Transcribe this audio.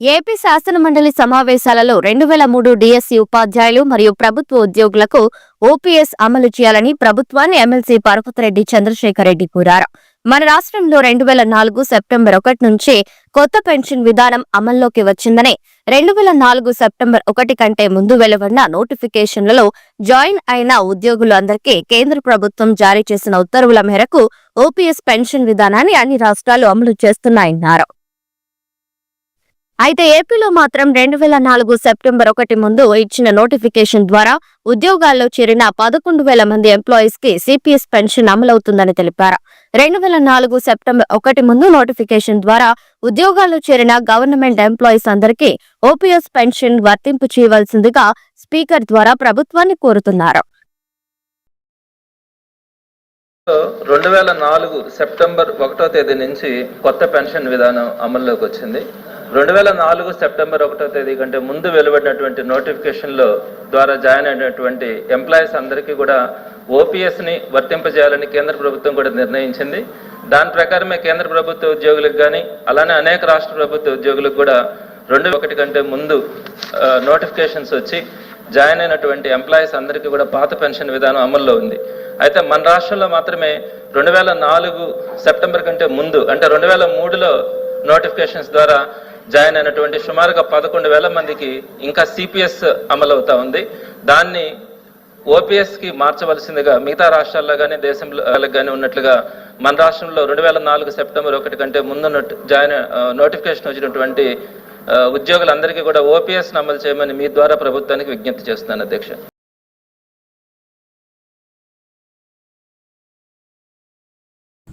AP శాసనమండలి సమావేశాలలో రెండు వేల మూడు డిఎస్సి ఉపాధ్యాయులు మరియు ప్రభుత్వ ఉద్యోగులకు ఓపీఎస్ అమలు చేయాలని ప్రభుత్వాన్ని ఎమ్మెల్సీ పరపతిరెడ్డి చంద్రశేఖర్ రెడ్డి కోరారు. మన రాష్ట్రంలో రెండు వేల నాలుగు సెప్టెంబర్ ఒకటి నుంచి కొత్త పెన్షన్ విధానం అమల్లోకి వచ్చిందని రెండు వేల నాలుగు సెప్టెంబర్ ఒకటి కంటే ముందు వెలువడిన నోటిఫికేషన్లలో జాయిన్ అయిన ఉద్యోగులు అందరికీ కేంద్ర ప్రభుత్వం జారీ చేసిన ఉత్తర్వుల మేరకు ఓపీఎస్ పెన్షన్ విధానాన్ని అన్ని రాష్ట్రాలు అమలు చేస్తున్నాయన్నారు. అయితే ఏపీలో మాత్రం రెండు వేల నాలుగు సెప్టెంబర్ ఒకటి ముందు ఇచ్చిన నోటిఫికేషన్ ద్వారా ఉద్యోగాల్లో చేరిన పదకొండు వేల మంది ఎంప్లాయీస్కి సిపిఎస్ పెన్షన్ అమలవుతుందని తెలిపారు. రెండు వేల నాలుగు సెప్టెంబర్ ఒకటి ముందు నోటిఫికేషన్ ద్వారా ఉద్యోగాల్లో చేరిన గవర్నమెంట్ ఎంప్లాయీస్ అందరికీ ఓపీఎస్ పెన్షన్ వర్తింపు చేయవలసిందిగా స్పీకర్ ద్వారా ప్రభుత్వాన్ని కోరుతున్నారు. రెండు వేల నాలుగు సెప్టెంబర్ ఒకటో తేదీ నుంచి కొత్త పెన్షన్ విధానం అమల్లోకి వచ్చింది. రెండు వేల నాలుగు సెప్టెంబర్ ఒకటో తేదీ కంటే ముందు వెలువడినటువంటి నోటిఫికేషన్లో ద్వారా జాయిన్ అయినటువంటి ఎంప్లాయీస్ అందరికీ కూడా ఓపీఎస్ని వర్తింపజేయాలని కేంద్ర ప్రభుత్వం కూడా నిర్ణయించింది. దాని ప్రకారమే కేంద్ర ప్రభుత్వ ఉద్యోగులకు కానీ అలానే అనేక రాష్ట్ర ప్రభుత్వ ఉద్యోగులకు కూడా రెండు ఒకటి కంటే ముందు నోటిఫికేషన్స్ వచ్చి జాయిన్ అయినటువంటి ఎంప్లాయీస్ అందరికీ కూడా పాత పెన్షన్ విధానం అమల్లో ఉంది. అయితే మన రాష్ట్రంలో మాత్రమే రెండు వేల నాలుగు సెప్టెంబర్ కంటే ముందు అంటే రెండు వేల మూడులో నోటిఫికేషన్స్ ద్వారా జాయిన్ అయినటువంటి సుమారుగా పదకొండు వేల మందికి ఇంకా సిపిఎస్ అమలు అవుతా ఉంది. దాన్ని ఓపీఎస్కి మార్చవలసిందిగా మిగతా రాష్ట్రాల్లో కానీ దేశంలో కానీ ఉన్నట్లుగా మన రాష్ట్రంలో రెండు వేల నాలుగు సెప్టెంబర్ ఒకటి కంటే ముందు జాయిన్ నోటిఫికేషన్ వచ్చినటువంటి ఉద్యోగులందరికీ కూడా ఓపీఎస్ అమలు చేయమని మీ ద్వారా ప్రభుత్వానికి విజ్ఞప్తి చేస్తున్నాను అధ్యక్ష.